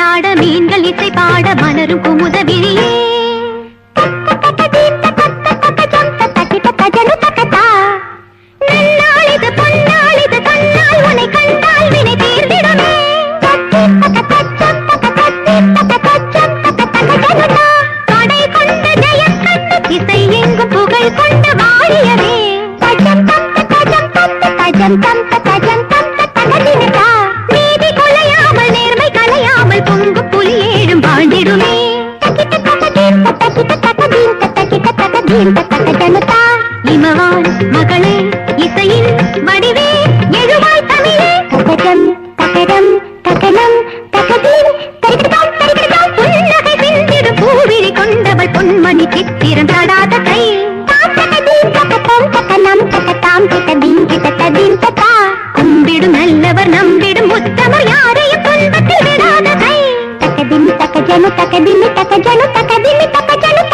நீராட மீன்கள் இசை பாட மலரும் குமுத விழியே. இசை எங்கு புகழ் கொண்டு வாழியவே. தஜம் தஜம் தஜம் இமவான் மகளே இசையின் வடிவே எழுவாய் தமிழே. கக்கடம் கக்கடம் கக்கணம் கக்கதீர் கருகிட்டால் கருகிட்டால் புன்னகை தக்க தக்க ஜனு தக்க